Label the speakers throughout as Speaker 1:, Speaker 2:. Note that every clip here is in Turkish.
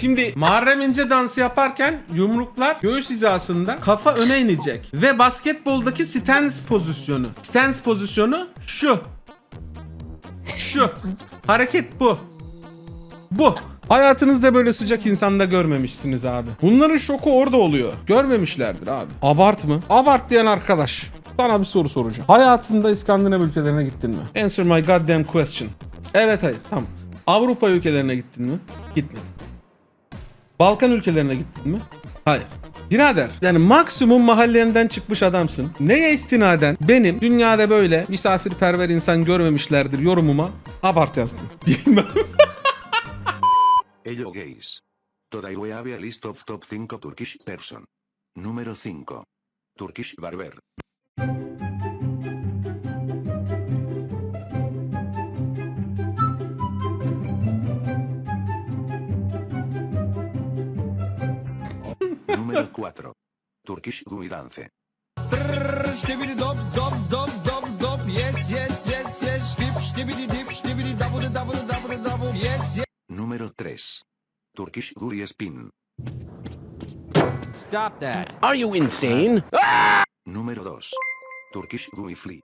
Speaker 1: Şimdi Muharrem İnce dansı yaparken yumruklar göğüs hizasında kafa öne inecek. Ve basketboldaki stance pozisyonu. Stance pozisyonu şu. Şu. Hareket bu. Bu. Hayatınızda böyle sıcak insanda görmemişsiniz abi. Bunların şoku orada oluyor. Görmemişlerdir abi. Abart mı? Abart diyen arkadaş. Sana bir soru soracağım. Hayatında İskandinav ülkelerine gittin mi? Answer my goddamn question. Evet hayır. Tamam. Avrupa ülkelerine gittin mi? Gitmedin. Balkan ülkelerine gittin mi? Hayır. Birader yani maksimum mahallenden çıkmış adamsın. Neye istinaden benim dünyada böyle misafirperver insan görmemişlerdir yorumuma abart yazdım. Bilmem.
Speaker 2: Hello gays. Today we have a list of top 5 Turkish person. Número 5. Turkish barber.
Speaker 3: Double double yes yes
Speaker 2: Número 3. Turkish Gui Spin.
Speaker 4: Stop that.
Speaker 5: Are you insane?
Speaker 2: Número 2. Turkish Gui Flea.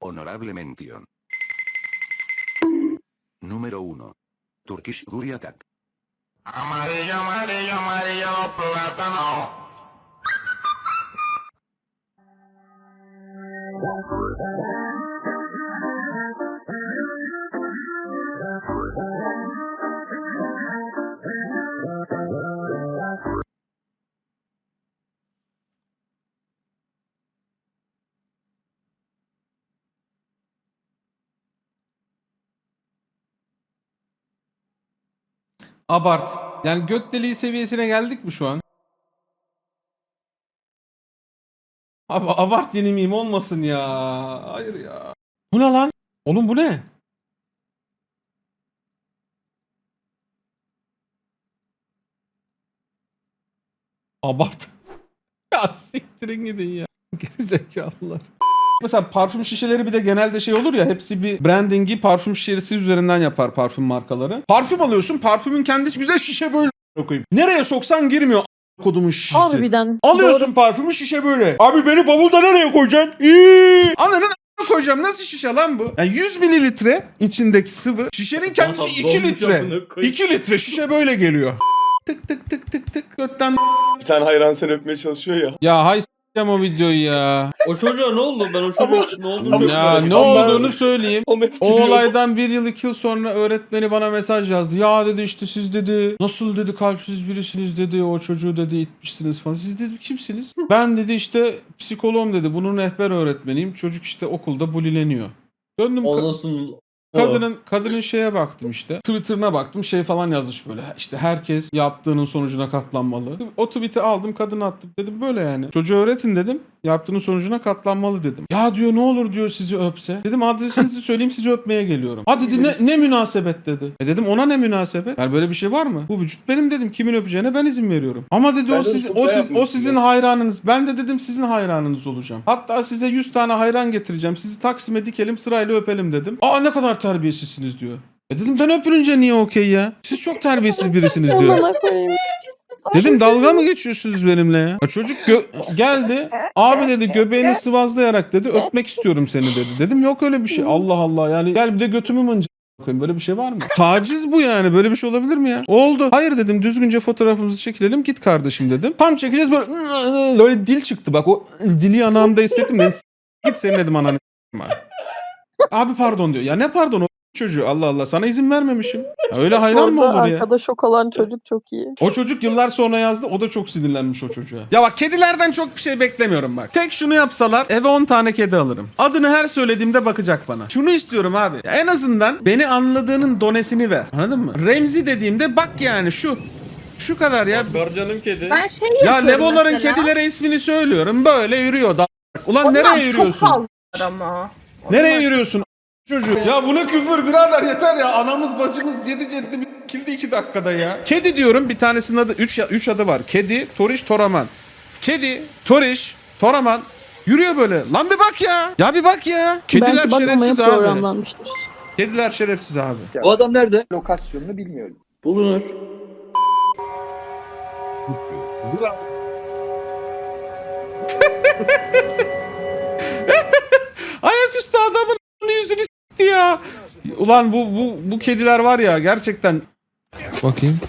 Speaker 2: Honorable mention. Número 1. Turkish Guri Attack.
Speaker 6: Amarillo, amarillo, amarillo, plátano.
Speaker 1: Abart. Yani göt deliği seviyesine geldik mi şu an? Abi abart yeni miyim olmasın ya. Hayır ya. Bu ne lan? Oğlum bu ne? Abart. ya siktirin gidin ya. Gerizekalılar. Mesela parfüm şişeleri bir de genelde şey olur ya hepsi bir brandingi parfüm şişesi üzerinden yapar parfüm markaları. Parfüm alıyorsun parfümün kendisi güzel şişe böyle koyayım. Nereye soksan girmiyor kodumun şişesi.
Speaker 7: Harbiden.
Speaker 1: Alıyorsun parfümü şişe böyle. Abi beni bavulda nereye koyacaksın? İyi. Ananın koyacağım. Nasıl şişe lan bu? Yani 100 mililitre içindeki sıvı. Şişenin kendisi 2 litre. 2 litre şişe böyle geliyor. Tık tık tık tık tık. Götten
Speaker 8: Bir tane hayran seni öpmeye çalışıyor ya.
Speaker 1: ya hay s**eceğim o videoyu ya.
Speaker 9: O çocuğa ne oldu? Ben o çocuğa ne çok
Speaker 1: Ya
Speaker 9: merak
Speaker 1: ne olduğunu söyleyeyim.
Speaker 8: Onu hep
Speaker 1: O olaydan bir yıl iki yıl sonra öğretmeni bana mesaj yazdı. Ya dedi işte siz dedi nasıl dedi kalpsiz birisiniz dedi o çocuğu dedi itmişsiniz falan. Siz dedi kimsiniz? ben dedi işte psikoloğum dedi bunun rehber öğretmeniyim. Çocuk işte okulda bulileniyor. Döndüm
Speaker 9: O
Speaker 1: ka-
Speaker 9: nasıl?
Speaker 1: Kadının kadının şeye baktım işte. Twitter'ına baktım şey falan yazmış böyle. İşte herkes yaptığının sonucuna katlanmalı. O tweet'i aldım kadına attım. Dedim böyle yani. Çocuğa öğretin dedim. Yaptığının sonucuna katlanmalı dedim. Ya diyor ne olur diyor sizi öpse. Dedim adresinizi söyleyeyim sizi öpmeye geliyorum. Ha dedi ne, ne münasebet dedi. E dedim ona ne münasebet? Yani böyle bir şey var mı? Bu vücut benim dedim. Kimin öpeceğine ben izin veriyorum. Ama dedi
Speaker 8: Ben
Speaker 1: o
Speaker 8: de
Speaker 1: siz, o
Speaker 8: şey
Speaker 1: siz, o sizin
Speaker 8: ya.
Speaker 1: hayranınız. Ben de dedim sizin hayranınız olacağım. Hatta size 100 tane hayran getireceğim. Sizi Taksim'e dikelim sırayla öpelim dedim. Aa ne kadar terbiyesizsiniz diyor. E dedim ben öpülünce niye okey ya? Siz çok terbiyesiz birisiniz diyor.
Speaker 7: Amına koyayım.
Speaker 1: Dedim dalga mı geçiyorsunuz benimle ya? Çocuk gö- geldi. Abi dedi göbeğini sıvazlayarak dedi öpmek istiyorum seni dedi. Dedim yok öyle bir şey. Allah Allah yani gel bir de götümü mınca koyayım. Böyle bir şey var mı? Taciz bu yani. Böyle bir şey olabilir mi ya? Oldu. Hayır dedim düzgünce fotoğrafımızı çekilelim. Git kardeşim dedim. Tam çekeceğiz böyle böyle dil çıktı bak. O dili yanağımda hissettim. Dedim, Git senin dedim ananı. Abi pardon diyor. Ya ne pardon o çocuğu Allah Allah sana izin vermemişim. Ya öyle hayran mı olur ya?
Speaker 7: arkada şok olan çocuk çok iyi.
Speaker 1: O çocuk yıllar sonra yazdı. O da çok sinirlenmiş o çocuğa. Ya bak kedilerden çok bir şey beklemiyorum bak. Tek şunu yapsalar eve 10 tane kedi alırım. Adını her söylediğimde bakacak bana. Şunu istiyorum abi. Ya en azından beni anladığının donesini ver. Anladın mı? Remzi dediğimde bak yani şu. Şu kadar ya.
Speaker 9: Var canım kedi.
Speaker 10: Ben şey
Speaker 1: Ya
Speaker 10: yapıyorum
Speaker 1: Levoların
Speaker 10: mesela.
Speaker 1: kedilere ismini söylüyorum. Böyle yürüyor da. Ulan
Speaker 10: Onlar
Speaker 1: nereye
Speaker 10: çok
Speaker 1: yürüyorsun?
Speaker 10: fazla ama.
Speaker 1: Nereye yürüyorsun? Çocuğu. Ya bu ne küfür birader yeter ya. Anamız bacımız yedi ceddimiz kildi iki dakikada ya. Kedi diyorum bir tanesinin adı 3 üç adı var. Kedi, Toriş, Toraman. Kedi, Toriş, Toraman Yürüyor böyle. Lan bir bak ya. Ya bir bak ya. Kediler
Speaker 7: Belki bakmamaya
Speaker 1: şerefsiz abi.
Speaker 7: programlanmıştır.
Speaker 1: Kediler şerefsiz abi.
Speaker 9: Bu adam nerede?
Speaker 4: Lokasyonunu bilmiyorum.
Speaker 9: Bulunur.
Speaker 1: Ayaküstü adamın s**ti ya. Ulan bu bu bu kediler var ya gerçekten
Speaker 3: Bakayım.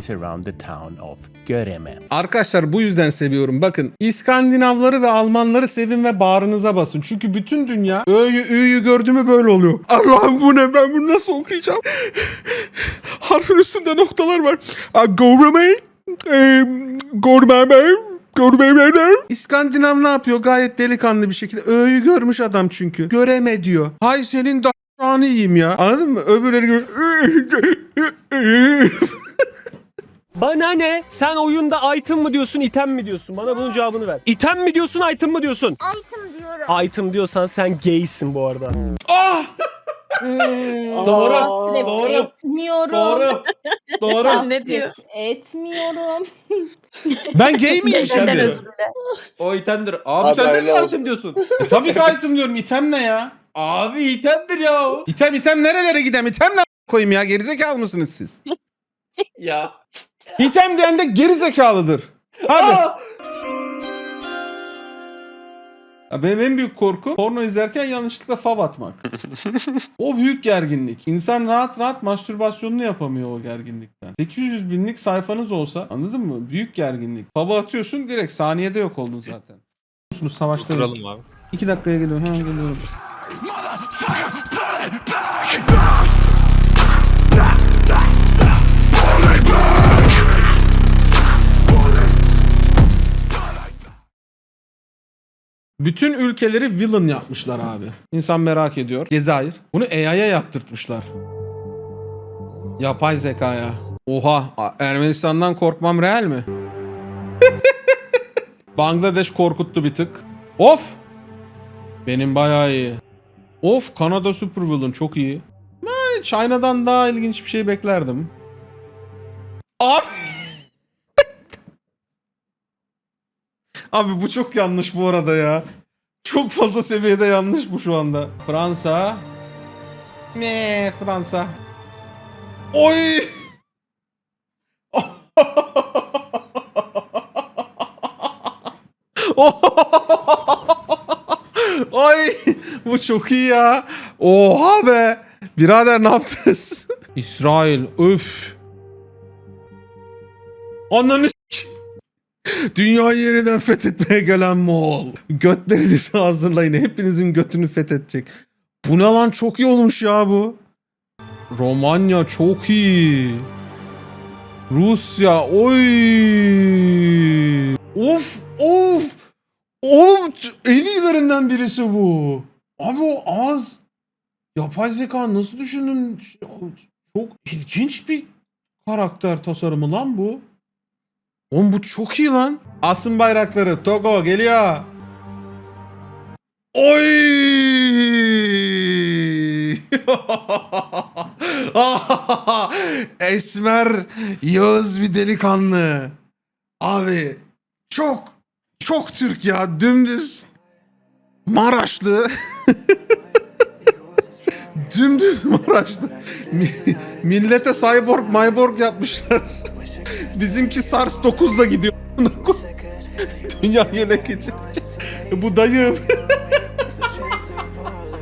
Speaker 5: İs around the town of Göreme.
Speaker 1: Arkadaşlar bu yüzden seviyorum. Bakın İskandinavları ve Almanları sevin ve bağrınıza basın. Çünkü bütün dünya ö'yü ü'yü gördü mü böyle oluyor. Allah'ım bu ne ben bunu nasıl okuyacağım? Harfin üstünde noktalar var. Goreme, Gormeme, Gormeme. İskandinav ne yapıyor? Gayet delikanlı bir şekilde. Ö'yü görmüş adam çünkü. Göreme diyor. Hay senin da***anı yiyeyim ya. Anladın mı? Öbürleri gör.
Speaker 10: Bana ne? Sen oyunda item mı diyorsun, item mi diyorsun? Bana bunun cevabını ver. İtem mi diyorsun, item mı diyorsun?
Speaker 11: Item diyorum.
Speaker 10: Item diyorsan sen gaysin bu arada.
Speaker 1: ah!
Speaker 9: Doğru.
Speaker 11: Tasrif
Speaker 9: Doğru.
Speaker 11: Etmiyorum.
Speaker 9: Doğru. Doğru.
Speaker 7: Ne diyor?
Speaker 11: Etmiyorum.
Speaker 1: Ben gay miyim
Speaker 7: Benden
Speaker 1: şimdi?
Speaker 7: özür dile.
Speaker 9: O itemdir. Abi,
Speaker 8: Abi
Speaker 9: sen de mi
Speaker 8: olsun.
Speaker 9: item diyorsun?
Speaker 1: E, tabii ki item diyorum. İtem ne ya?
Speaker 9: Abi itemdir ya o.
Speaker 1: İtem item nerelere gidem? İtem ne koyayım ya? Gerizekalı mısınız siz?
Speaker 9: Ya.
Speaker 1: İtem diyen de gerizekalıdır. Hadi.
Speaker 9: Aa!
Speaker 1: Ya benim en büyük korkum porno izlerken yanlışlıkla fav atmak. o büyük gerginlik. İnsan rahat rahat mastürbasyonunu yapamıyor o gerginlikten. 800 binlik sayfanız olsa anladın mı? Büyük gerginlik. Favı atıyorsun direkt saniyede yok oldun zaten. Savaşta Duralım abi. 2 dakikaya geliyorum. Hemen geliyorum. Bütün ülkeleri villain yapmışlar abi. İnsan merak ediyor. Cezayir. Bunu AI'ya yaptırtmışlar. Yapay zekaya. Oha. Ermenistan'dan korkmam real mi? Bangladeş korkuttu bir tık. Of. Benim bayağı iyi. Of Kanada Super Villain çok iyi. China'dan daha ilginç bir şey beklerdim. Abi. Abi bu çok yanlış bu arada ya. Çok fazla seviyede yanlış bu şu anda. Fransa. Me Fransa. Oy. Oy. Bu çok iyi ya. Oha be. Birader ne yaptınız? İsrail. Öf. Ananı Dünyayı yeniden fethetmeye gelen Moğol. Götlerinizi hazırlayın. Hepinizin götünü fethedecek. Bu ne lan çok iyi olmuş ya bu. Romanya çok iyi. Rusya oy. Of of. Of en iyilerinden birisi bu. Abi o ağız yapay zeka nasıl düşündün? Çok ilginç bir karakter tasarımı lan bu. Oğlum bu çok iyi lan. Asın bayrakları. Togo geliyor. Oy! Esmer Yağız bir delikanlı. Abi çok çok Türk ya dümdüz Maraşlı. dümdüz Maraşlı. Mi- millete cyborg myborg yapmışlar. Bizimki SARS 9'la gidiyor. Dünya ele geçirecek. Bu dayım.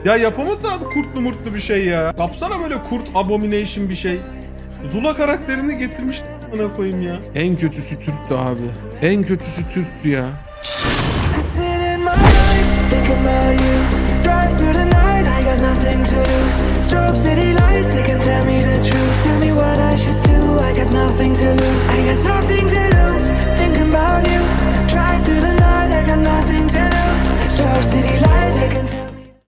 Speaker 1: ya yapamadı abi kurtlu murtlu bir şey ya. Yapsana böyle kurt abomination bir şey. Zula karakterini getirmiş bana koyayım ya. En kötüsü Türk'tü abi. En kötüsü Türk'tü ya.
Speaker 12: To lose. Strobe city lights, they can tell me the truth. Tell me what I should do. I got nothing to lose. I got nothing to lose. Thinking about you.
Speaker 11: Drive through the night, I got nothing to lose. Strobe city lights, they can tell